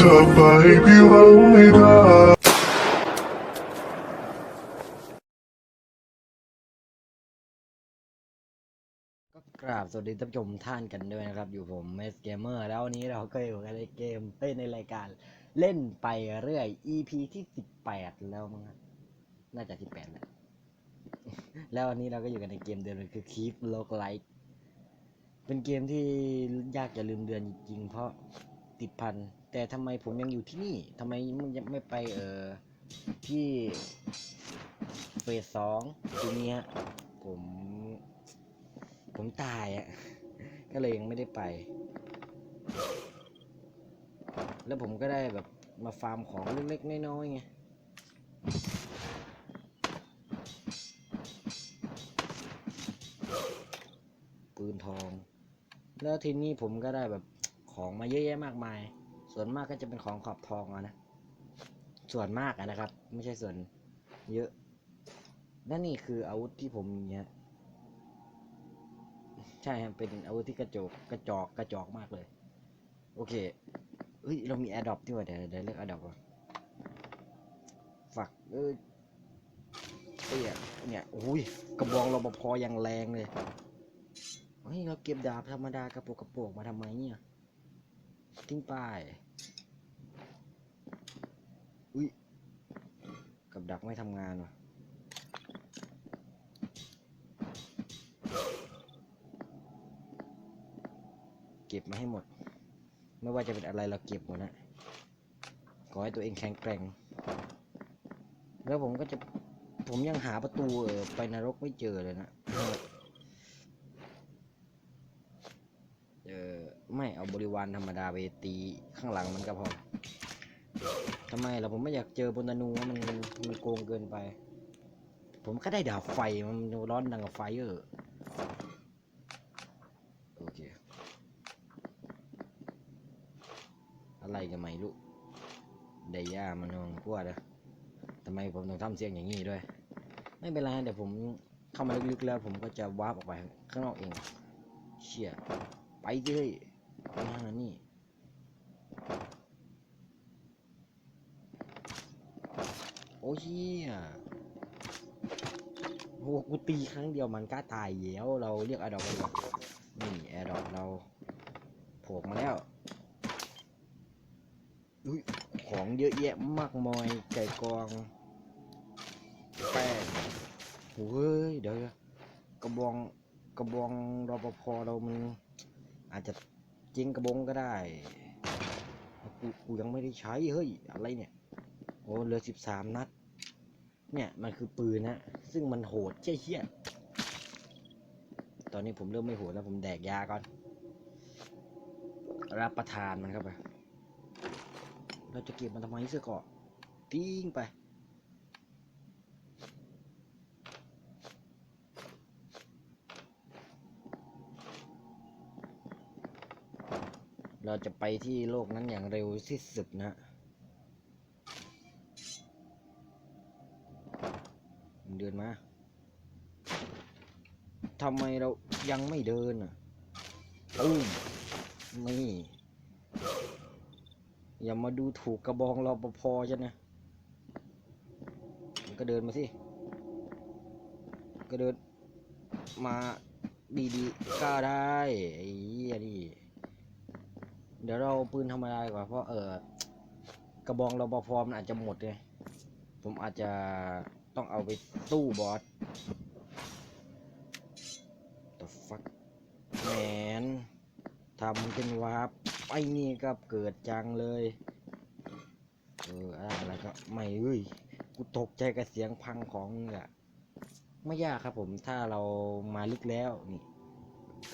เธอไปพี่หวังไม่ได้ก็กราบสวัสดีท่านผู้ชมท่านกันด้วยนะครับ อยู่ผมเมสเกมเมอร์แล้ววันนี้เราก็อยู่กันในเกมเอ้ยในรายการเล่นไปเรื่อย EP ที่สิบแปดแล้วมั้งน่าจะสิบแปดแหละแล้ววันนี้เราก็อยู่กันในเกมเดิมคือ Keep Log Light เป็นเกมที่ยากจะลืมเดือนจริงๆเพราะติดพัน แต่ทำไมผมยังอยู่ที่นี่ทำไมมันยังไม่ไปเออที่เฟสสองทีเนี้ผม ผมตายอะ่ะ ก็เลยยังไม่ได้ไป แล้วผมก็ได้แบบมาฟาร์มของเล็กๆน้อยๆไงปืนทอง แล้วทีนี้ผมก็ได้แบบของมาเยอะแยะมากมาย ส่วนมากก็จะเป็นของขอบทองอะนะ ส่วนมากอะนะครับ ไม่ใช่ส่วนเยอะและนี่คืออาวุธที่ผมมีฮะใช่ครับเป็นอาวุธที่กระจกกระจอกกระจอกมากเลย โอเคเฮ้ยเรามีแอร์ดรอปด้วยเดี๋ยวเดี๋ยวเลือกแอร์ดรอปก่อนฝักเออเอ้ยเนี่ยโอ้ยกระบองรปภอย่างแรงเลยเฮ้ยเราเก็บดาบธรรมดากระโปกกระโปกมาทำไมเนี่ยทิ้งไป อุ้ยกับดักไม่ทำงานว่ะเก็บมาให้หมด ไม่ว่าจะเป็นอะไรเราเก็บหมดนะขอให้ตัวเองแข็งแกร่ง แล้วผมก็จะผมยังหาประตูไปนรกไม่เจอเลยนะเออไม่เอาบริวารธรรมดาไปตีข้างหลังมันก็พอ ทำไมล่ะผมไม่อยากเจอบนนูว่ามันมันโกงเกินไป ผมก็ได้ดาบไฟมันร้อนดังกับไฟเออโอเค อะไรกันไม่รู้ไดย่ามันนองพวกนะทำไมผมต้องทำเสียงอย่างนี้ด้วย ไม่เป็นไรเดี๋ยวผมเข้ามาลึกๆแล้ว ผมก็จะวาร์ปออกไปข้างนอกเอง เชี่ยไปเลยไปหานี่ โอ้ยเหี้ยโอ้กูตีครั้งเดียวมันก็ตายแล้วเราเรียกแอร์ดอกเลยนี่แอร์ดอกเราโผล่มาแล้วอุ้ยของเยอะแยะมากมายไก่กองแป้งโอ้ยเดี๋ยวกระบองกระบองรปภเรามันอาจจะจริงกระบองก็ได้กูกูยังไม่ได้ใช้เฮ้ยอะไรเนี่ย อ้เหลือสิบสามนัด เนี่ยมันคือปืนนะซึ่งมันโหดเชี่ยเชี่ยตอนนี้ผมเริ่มไม่โหดแล้วผมแดกยาก่อน รับประทานมันเข้าไป เราจะเก็บมันทำไมเสื้อเกาะทิ้งไปเราจะไปที่โลกนั้นอย่างเร็วที่สุดนะ เดินมาทำไมเรายังไม่เดินอะอู้มนี่ อย่ามาดูถูกกระบองรอปภฉันนะก็เดินมาสิ ก็เดิน มาดีๆก็ได้ไอ้เหี้ยนี่เดี๋ยวเราเอาปืนธรรมดาดีกว่าเพราะเออกระบองรอปภมันอาจจะหมดไงผมอาจจะ ต้องเอาไปสู้บอส the fuck แมนทำเป็นวาร์ปไอ้นี่ก็เกิดจังเลย เอออะไรก็ไม่เอ้ยกูตกใจกับเสียงพังของมึงอะไม่ยากครับผมถ้าเรามาลึกแล้วนี่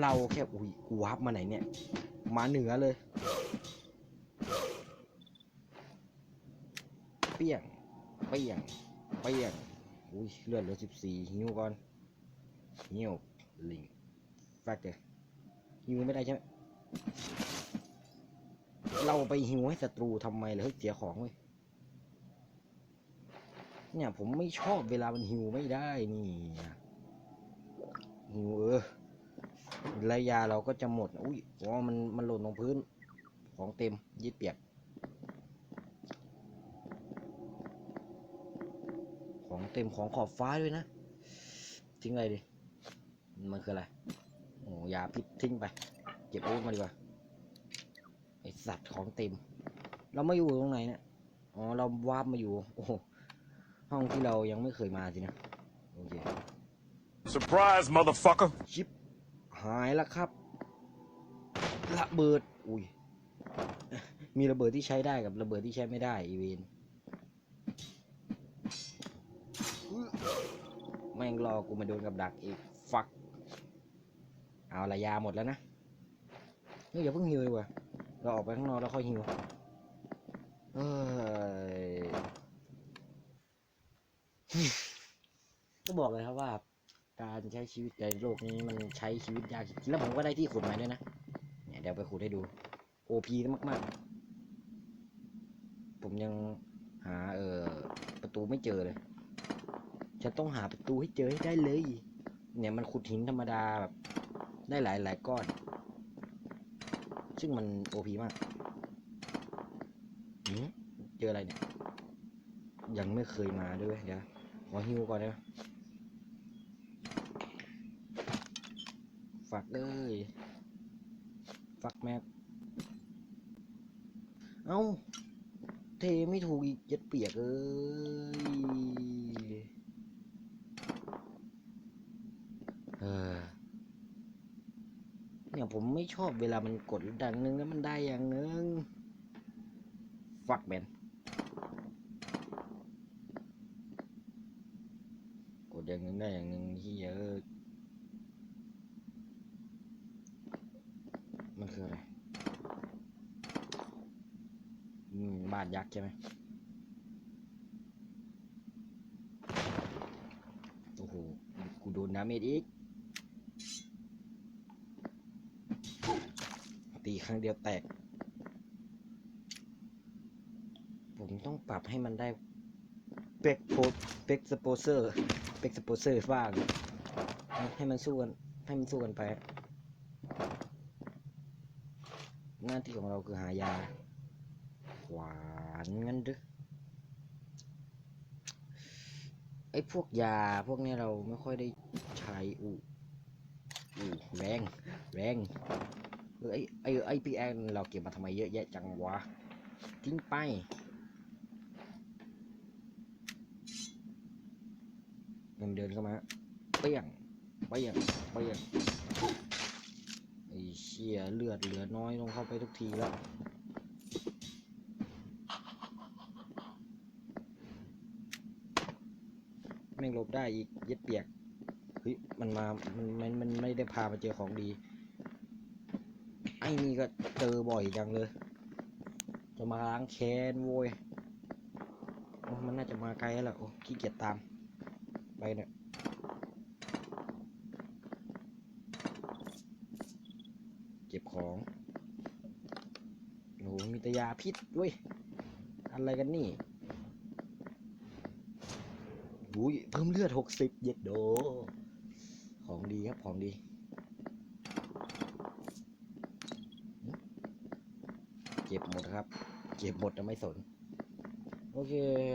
เราแค่อุ้ยกูวาร์ปมาไหนเนี่ย มาเหนือเลย เปี้ยง เปี้ยง เปี้ยงอุ้ยเลือดเหลือสิบสี่หิวก่อนหิวลิงแฟกเลยหิวไม่ได้ใช่ไหมเราไปหิวให้ศัตรูทำไมเลยเฮ้ยเสียของเว้ยเนี่ยผมไม่ชอบเวลามันหิวไม่ได้นี่หิวเออระยาเราก็จะหมดอุ้ยอ๋อมันมันหล่นลงพื้น ของเต็มยิดเปียก ของเต็มของขอบฟ้าด้วยนะ ทิ้งอะไรดิ มันคืออะไร โอ้ยาพิษทิ้งไป เก็บอาวุธมาดีกว่า ไอสัตว์ของเต็ม เรามาอยู่ตรงไหนเนี่ย อ๋อ เราวาร์ปมาอยู่ โอ้โหห้องที่เรายังไม่เคยมาสินะ โอเค Surprise, motherfucker. ชิป หายแล้วครับ ระเบิด อุ้ย มีระเบิดที่ใช้ได้กับระเบิดที่ใช้ไม่ได้อีเวน แม่งรอกูมาโดนกับดักอีก ฟัก เอาละยาหมดแล้วนะเฮ้ยอย่าเพิ่งฮิวดีกว่าเราออกไปข้างนอกแล้วค่อยฮิวเอ้ยก็บอกเลยครับว่า การใช้ชีวิตในโลกนี้มันใช้ชีวิตยากจริงแล้วผมก็ได้ที่ขุดใหม่ด้วยนะ เนี่ยเดี๋ยวไปขุดให้ดู OP มาก ๆ ผมยังหาเออประตูไม่เจอเลย จะต้องหาประตูให้เจอให้ได้เลย เนี่ยมันขุดหินธรรมดาแบบได้หลายหลายก้อน ซึ่งมัน OP มากเจออะไรเนี่ย ยังไม่เคยมาด้วยเดี๋ยวขอฮิวก่อนได้ไหมฝักเลยฝักแม็กเอ้า เทไม่ถูกอีกย็ดเปียกเอ้ยเออเนี่ย ผมไม่ชอบเวลามันกดดังนึงแล้วมันได้อย่างนึงฝักแมนกดอย่างนึงได้อย่างนึงที่เยอะมันคืออะไรมบ้านยักษ์ใช่ไหมโอ้โหกูโดนน้ำเมดอีก ตี ครั้งเดียวแตก ผมต้องปรับให้มันได้เป็กโพเป็กสโปเซอร์เป็กสโปเซอร์บ้างให้มันสู้กัน ให้มันสู้กันไป หน้าที่ของเราคือหายา หวานงั้นหรือไอ้พวกยาพวกนี้เราไม่ค่อยได้ใช้อูอูแรง แรง ไอ้ไอไอพีแอนเราเก็บมาทำไมเยอะแยะจังวะ ทิ้งไปเงินเดินเข้ามาเปี้ยงเปี้ยงเปี้ยงไอ้เชี่ยเลือดเหลือน้อยลงเข้าไปทุกทีแล้วแม่งหลบได้อีกเย็ดเปียกเฮ้ยมันมา มันมันมันไม่ได้พามาเจอของดี อ้นี่ก็เจอบ่อยจังเลย จะมาล้างแค้นโว้ยโมันน่าจะมาไกลแล้ว โอ้ขี้เกียจตาม ไปเนี่ยเก็บของโอ้โหมีตยาพิษด้วยอะไรกันนี่อุ้ยเพิ่มเลือดหกสิบเย็ดโด ของดีครับ ของดี เก็บหมดครับ เก็บหมดแต่ไม่สน โอเค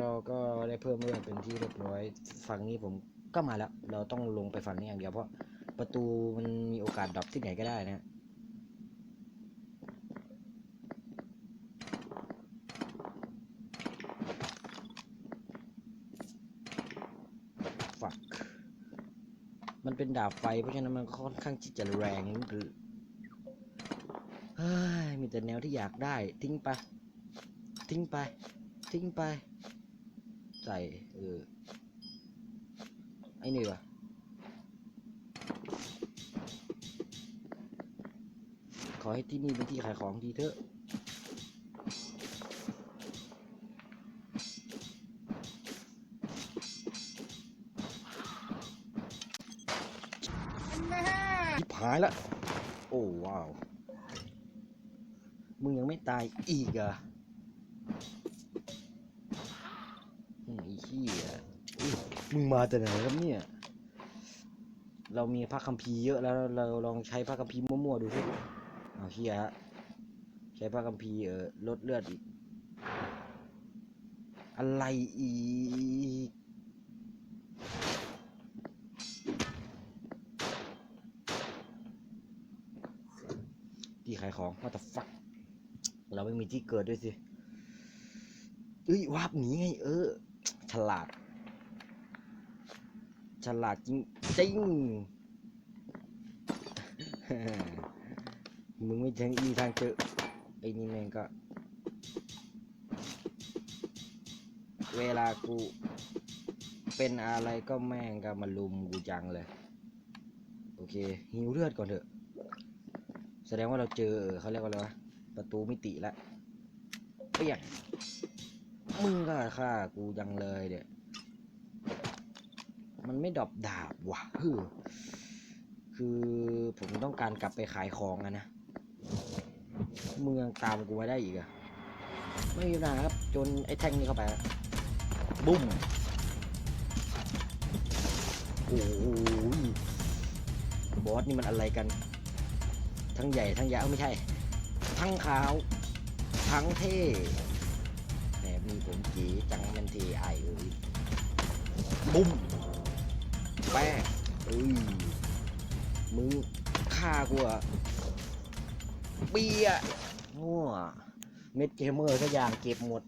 เราก็ได้เพิ่มเลือดเป็นที่เรียบร้อยฝั่งนี้ผมก็มาแล้ว เราต้องลงไปฝั่งนี้อย่างเดียวเพราะประตูมันมีโอกาสดรอปที่ไหนก็ได้นะฝักมันเป็นดาบไฟเพราะฉะนั้นมันค่อนข้างที่จะแรงนิดนึง เฮ้ยมีแต่แนวที่อยากได้ ทิ้งไป ทิ้งไป ทิ้งไป ใส่เออไอ้นี่วะขอให้ที่นี่เป็นที่ขายของทีเถอะยิบหายละ โอ้ว้าว มึงยังไม่ตายอีกอะไอีขี้อะมึงมาแต่ไหนครับเนี่ย เรามีพระคัมภีร์เยอะแล้วเราลองใช้พระคัมภีร์มั่วๆดูสิเอาเฮียฮะใช้พระคัมภีร์เออลดเลือดอีก อะไรอีกที่ขายของว่าแต่ฝัก เราไม่มีที่เกิดด้วยสิเอ้ยวาบหนีไง เออ ฉลาด ฉลาดจริงจริงมึงไม่ทางอีทางเจอไอ้นี่แม่งก็ เวลากู เป็นอะไรก็แม่งก็มาลุมกูจังเลย โอเคหิวเลือดก่อนเถอะ แสดงว่าเราเจอเขาเรียกว่าอะไรวะ ประตูมิติแล้วเปียกมึงก็ฆ่ากูจังเลยเด็มันไม่ดอปดาบว่ะฮือคือผมต้องการกลับไปขายของอะนะเมืองตามกูมาได้อีกอะไม่มีปัญหาครับจนไอ้แท่งนี้เข้าไปอะบุ้มโอ้โหบอสนี่มันอะไรกัน ทั้งใหญ่ทั้งยาวไม่ใช่ ทั้งขาว ทั้งเท่แหมมีผมจีจังมันเทไอเอ้ยบุ้มแป้เอ้ยมึงฆ่ากูอะเบียร์มั่วเม็ดเกมเมอร์ก็อย่างเก็บหมด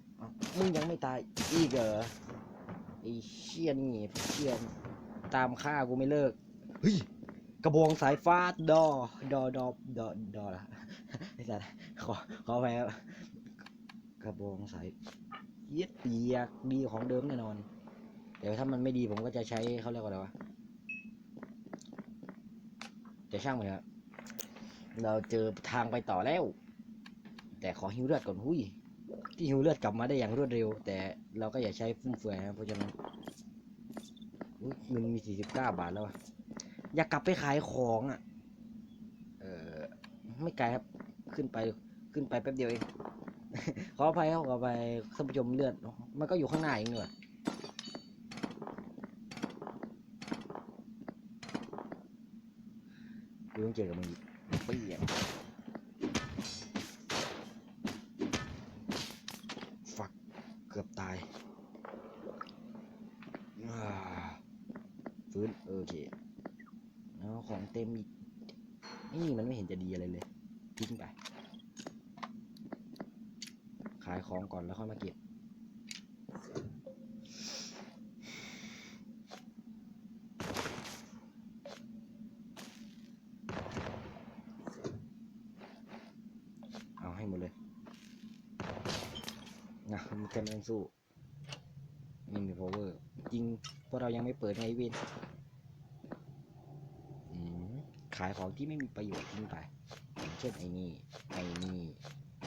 มึงยังไม่ตายอีกเหรอไอ้เชี่ยนี่เชี่ยตามฆ่ากูไม่เลิก เฮ้ย กระบองสายฟ้าดอ ดอ ดอ ดอ ดอละ ไอ้สัสขอขอไปครับกระบองสายเย็ดเปียกดีของเดิมแน่นอน เดี๋ยวถ้ามันไม่ดีผมก็จะใช้เขาเรียกว่าอะไรวะจะช่างมันครับเราเจอทางไปต่อแล้ว แต่ขอหิวเลือดก่อนหุยที่หิวเลือดกลับมาได้อย่างรวดเร็ว แต่เราก็อย่าใช้ฟุ่มเฟือยนะเพราะฉะนั้นอุ๊ยเงินมีสี่สิบเก้าบาทแล้วอะอยากกลับไปขายของอะ เออไม่ไกลครับ ขึ้นไปขึ้นไปแป๊บเดียวเอง ขออภัยครับขออภัยท่านผู้ชมเลือด มันก็อยู่ข้างหน้าเองเนอะกูต้องเจอกับมึงอีกเปี้ยงฟัก เกือบตายฟื้นโอเคเอาของเต็มอีก นี่มันไม่เห็นจะดีอะไรเลยทิ้งไปายของก่อนแล้วค่อยมาเก็บเอาให้หมดเลยนะมันเต็มแรงสู้ไม่มี power จริงเพราะเรายังไม่เปิดไงเวนขายของที่ไม่มีประโยชน์ทิ้งไปเช่นไอ้นี่ไอ้นี่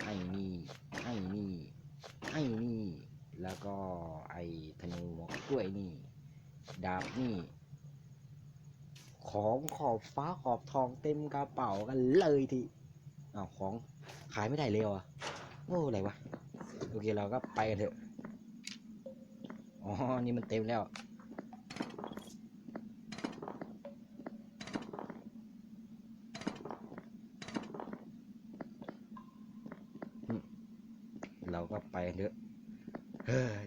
ไอ้นี่ไอ้ นี่ ไอ้นี่ แล้วก็ไอ้ธนูหมวกกล้วยนี่ ดาบนี่ ของขอบฟ้าขอบทองเต็มกระเป๋ากันเลยทีอ้าวของขายไม่ได้เลยเหรอะโอ้อะไรวะ โอเคเราก็ไปกันเถอะ อ๋อ นี่มันเต็มแล้ว เราก็ไปเถอะเฮ้ย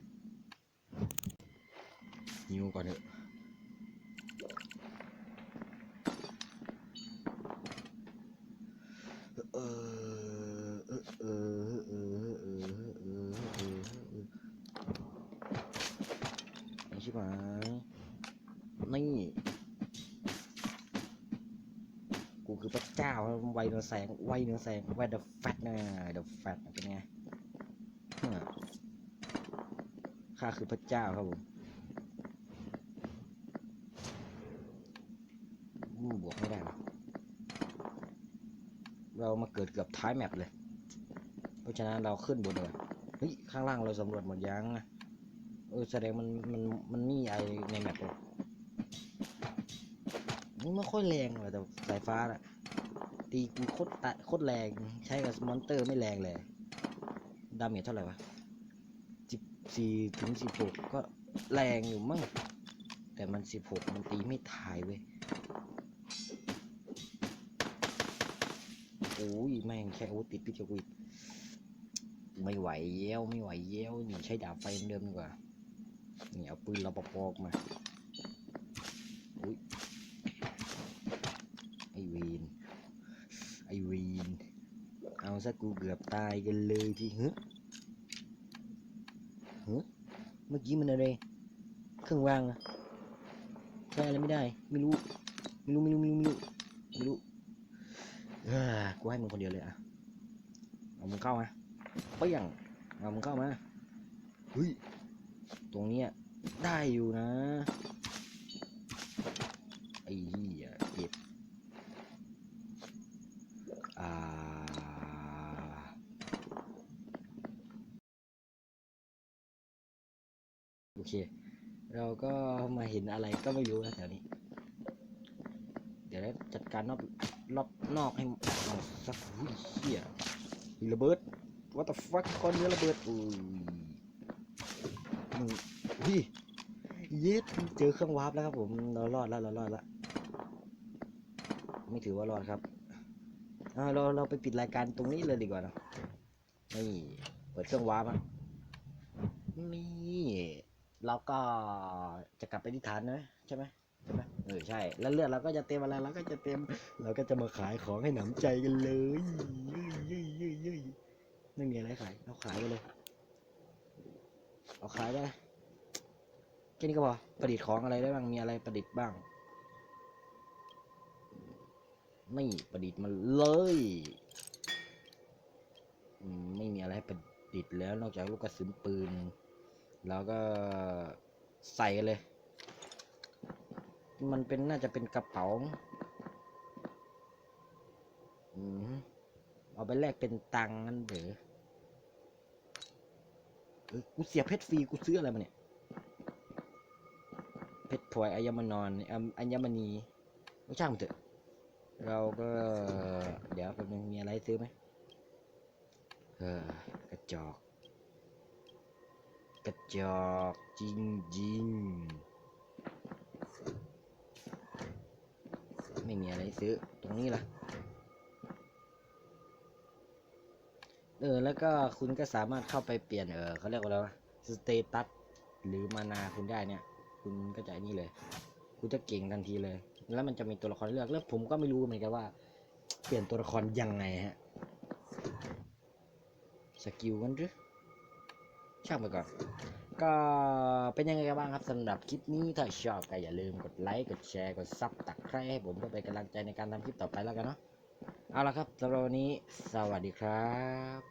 นิวก่อนเถอะใช่ปะนี่ กูคือพระเจ้าไวเนื้อแสงไวเนื้อแสงไวเดอะแฟตนะเดอะแฟตเป็นไง ข้าคือพระเจ้าครับผมอืมบวกไม่ได้หรอเรามาเกิดเกือบท้ายแมปเลย เพราะฉะนั้นเราขึ้นบนเลยเฮ้ย ข้างล่างเราสำรวจหมดยังนะเออแสดงมันมันมันมีไอในแมปเลยนี่ไม่ค่อยแรงเลยแต่สายฟ้าน่ะตีกูโคตรตะโคตรแรง ใช้กับมอนเตอร์ไม่แรงเลย ดาเมจเท่าไหร่วะ สิบสี่ถึงสิบหกก็แรงอยู่มั้งแต่มันสิบหกมันตีไม่ทายเว้ยโอ้ยแม่งแค่อาวุธติดพิษกับกูอีกไม่ไหวเย้วไม่ไหวเย้วนี่ใช้ดาบไฟเดิมดีกว่านี่เอาปืนเราปอกมาอุ้ยไอวีนไอวีนเอาซะกูเกือบตายกันเลยทีเฮ้ยเฮ้ เมื่อกี้มันอะไร เครื่องวางอะใช้อะไรไม่ได้ ไม่รู้ ไม่รู้ไม่รู้ไม่รู้ไม่รู้ไม่รู้เออกูให้มึงคนเดียวเลยอะเอามึงเข้ามาเปี้ยงเอามึงเข้ามา เฮ้ย ตรงเนี้ยได้อยู่นะไอ้เหี้ยเจ็บอ่าโอ เค เราก็มาเห็นอะไรก็ไม่รู้นะแถวนี้ เดี๋ยวจัดการรอบรอบนอกให้เอาสักหุ้ยเหี้ยระเบิด what the fuck ก้อนเนื้อระเบิดอุ้ยมึงอุ้ยเย็ดเจอเครื่องวาร์ปแล้วครับผม เรารอดแล้วเรารอดแล้วไม่ถือว่ารอดครับเราเราไปปิดรายการตรงนี้เลยดีกว่าเนะนี่ เปิดเครื่องวาร์ปอะนี่ เราก็จะกลับไปที่ฐานนะใช่ไหมใช่ไหมเออใช่ แล้วเลือดเราก็จะเต็มอะไรเราก็จะเต็ม เราก็จะมาขายของให้หนำใจกันเลยย้ยย้ยเย้ยย้ยไม่มีอะไรขายเอาขายไปเลย เอาขายไปเลยแค่นี้ก็พอประดิษฐ์ของอะไรได้บ้างมีอะไรประดิษฐ์บ้างไม่ประดิษฐ์มันเลยไม่มีอะไรให้ประดิษฐ์แล้วนอกจากลูกกระสุนปืน แล้วก็ใส่กันเลย มันเป็นน่าจะเป็นกระเป๋าอืมเอาไปแลกเป็นตังค์นั่นเด้อกูเสียเพชรฟรีกูซื้ออะไรมาเนี่ย เพชรพลอยอัญมนอนอัญมณีไม่ช่างมันเถอะ เราก็ เดี๋ยวแป๊บนึงมีอะไรซื้อไหมเออกระจอก กระจอกจริงจริงๆไม่มีอะไรซื้อตรงนี้ล่ะ เออ แล้วก็คุณก็สามารถเข้าไปเปลี่ยนเออเขาเรียกว่าอะไรวะสเตตัสหรือมานาคุณได้เนี่ย คุณก็จะนี่เลย คุณจะเก่งทันทีเลย แล้วมันจะมีตัวละครเลือกแล้วผมก็ไม่รู้เหมือนกันว่า เปลี่ยนตัวละครยังไงฮะสกิลกันหรือ ช่างไปก่อน ก็เป็นยังไงกันบ้างครับสำหรับคลิปนี้ถ้าชอบก็อย่าลืมกดไลค์กดแชร์กดซับตักใครให้ผมเพื่อเป็นกำลังใจในการทำคลิปต่อไปแล้วกันเนาะเอาละครับสำหรับวันนี้ สวัสดีครับ